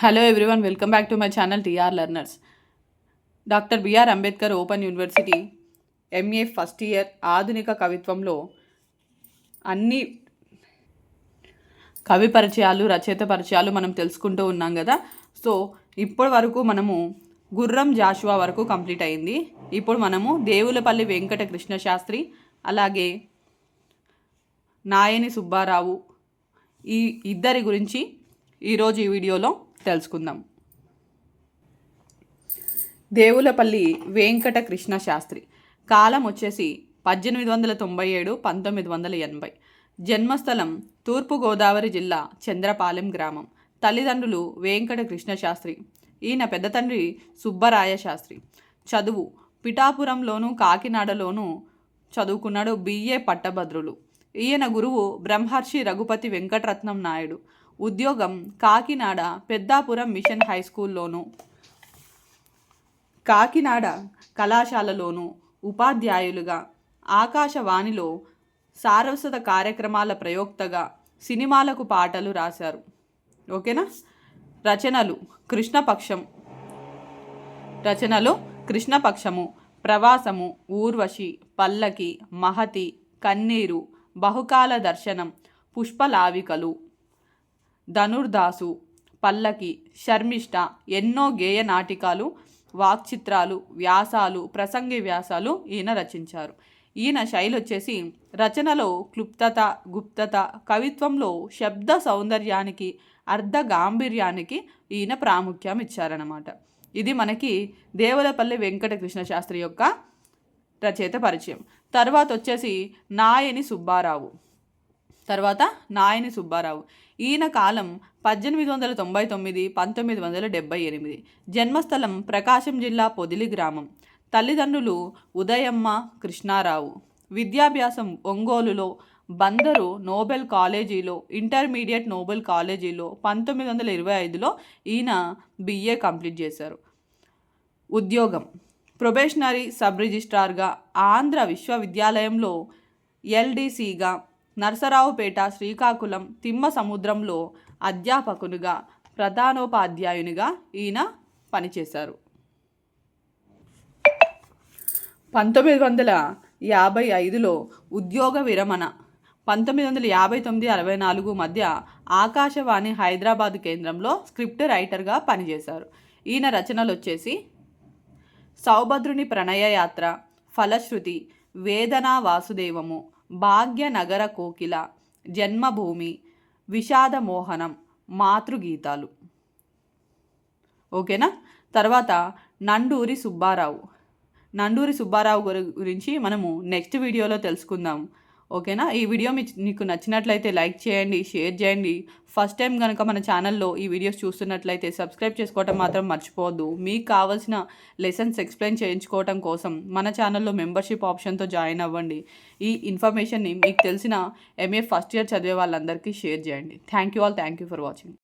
Hello everyone welcome back to my channel TR learners doctor BR Ambedkar open university MA first year ఆధునిక కవిత్వంలో అన్ని కవి పరిచయాలు రచయిత పరిచయాలు మనం తెలుసుకుంటూ ఉన్నాం కదా. సో ఇప్పటి వరకు మనము గుర్రం జాషువా వరకు కంప్లీట్ అయింది. ఇప్పుడు మనము దేవులపల్లి వెంకట కృష్ణ శాస్త్రి అలాగే నాయని సుబ్బారావు ఈ ఇద్దరి గురించి ఈరోజు ఈ వీడియోలో తెలుసుకుందాం. దేవులపల్లి వెంకట కృష్ణ శాస్త్రి. కాలం వచ్చేసి పద్దెనిమిది వందల తొంభై ఏడు పంతొమ్మిది వందల ఎనభై. జన్మస్థలం తూర్పుగోదావరి జిల్లా చంద్రపాలెం గ్రామం. తల్లిదండ్రులు వెంకట కృష్ణ శాస్త్రి. ఈయన పెద్ద తండ్రి సుబ్బరాయ శాస్త్రి. చదువు. పిఠాపురంలోను కాకినాడలోనూ చదువుకున్నాడు బిఏ పట్టభద్రులు. ఈయన గురువు బ్రహ్మర్షి రఘుపతి వెంకటరత్నం నాయుడు. ఉద్యోగం కాకినాడ పెద్దాపురం మిషన్ హై స్కూల్లోను. కాకినాడ కళాశాలలోను ఉపాధ్యాయులుగా ఆకాశవాణిలో సారస్వత కార్యక్రమాల ప్రయోక్తగా సినిమాలకు పాటలు రాశారు. ఓకేనా? రచనలు కృష్ణపక్షం. రచనలు కృష్ణపక్షము ప్రవాసము ఊర్వశి పల్లకి మహతి కన్నీరు బహుకాల దర్శనం పుష్పలావికలు ధనుర్దాసు పల్లకి శర్మిష్ట ఎన్నో గేయ నాటికాలు వాక్చిత్రాలు వ్యాసాలు ప్రసంగి వ్యాసాలు ఈయన రచించారు. ఈయన శైలి వచ్చేసి రచనలో క్లుప్తత గుప్తత కవిత్వంలో శబ్ద సౌందర్యానికి అర్ధ గాంభీర్యానికి ఈయన ప్రాముఖ్యం ఇచ్చారనమాట ఇది మనకి దేవులపల్లి వెంకటకృష్ణ శాస్త్రి యొక్క రచయిత పరిచయం. తర్వాత వచ్చేసి నాయని సుబ్బారావు. తర్వాత నాయని సుబ్బారావు. ఈయన కాలం పద్దెనిమిది వందల తొంభై తొమ్మిది పంతొమ్మిది వందల డెబ్బై ఎనిమిది. జన్మస్థలం ప్రకాశం జిల్లా పొదిలి గ్రామం. తల్లిదండ్రులు ఉదయమ్మ కృష్ణారావు. విద్యాభ్యాసం ఒంగోలులో బందరు నోబెల్ కాలేజీలో ఇంటర్మీడియట్ నోబెల్ కాలేజీలో పంతొమ్మిది వందల ఇరవై ఐదులో ఈయన బిఏ కంప్లీట్ చేశారు. ఉద్యోగం. ప్రొబేషనరీ సబ్ రిజిస్ట్రార్గా ఆంధ్ర విశ్వవిద్యాలయంలో ఎల్డీసీగా నరసరావుపేట శ్రీకాకుళం తిమ్మ సముద్రంలో అధ్యాపకునిగా ప్రధానోపాధ్యాయునిగా ఈయన పనిచేశారు. పంతొమ్మిది వందల యాభై ఐదులో ఉద్యోగ విరమణ పంతొమ్మిది వందల యాభై తొమ్మిది అరవై నాలుగు మధ్య ఆకాశవాణి హైదరాబాద్ కేంద్రంలో స్క్రిప్ట్ రైటర్గా పనిచేశారు. ఈయన రచనలు వచ్చేసి సౌభద్రుని ప్రణయ యాత్ర ఫలశ్రుతి వేదనా వాసుదేవము భాగ్యనగర కోకిల జన్మభూమి విషాద మోహనం మాతృగీతాలు. ఓకేనా? తర్వాత నండూరి సుబ్బారావు. నండూరి సుబ్బారావు గురించి మనము నెక్స్ట్ వీడియోలో తెలుసుకుందాం. ఓకేనా? ఈ వీడియో మీ మీకు నచ్చినట్లయితే లైక్ చేయండి షేర్ చేయండి. ఫస్ట్ టైం కనుక మన ఛానల్లో ఈ వీడియోస్ చూస్తున్నట్లయితే సబ్స్క్రైబ్ చేసుకోవటం మాత్రం మర్చిపోవద్దు. మీకు కావాల్సిన లెసన్స్ ఎక్స్ప్లెయిన్ చేయించుకోవటం కోసం మన ఛానల్లో మెంబర్షిప్ ఆప్షన్తో జాయిన్ అవ్వండి. ఈ ఇన్ఫర్మేషన్ని మీకు తెలిసిన ఎంఏ ఫస్ట్ ఇయర్ చదివే వాళ్ళందరికీ షేర్ చేయండి. Thank you all. Thank you for watching.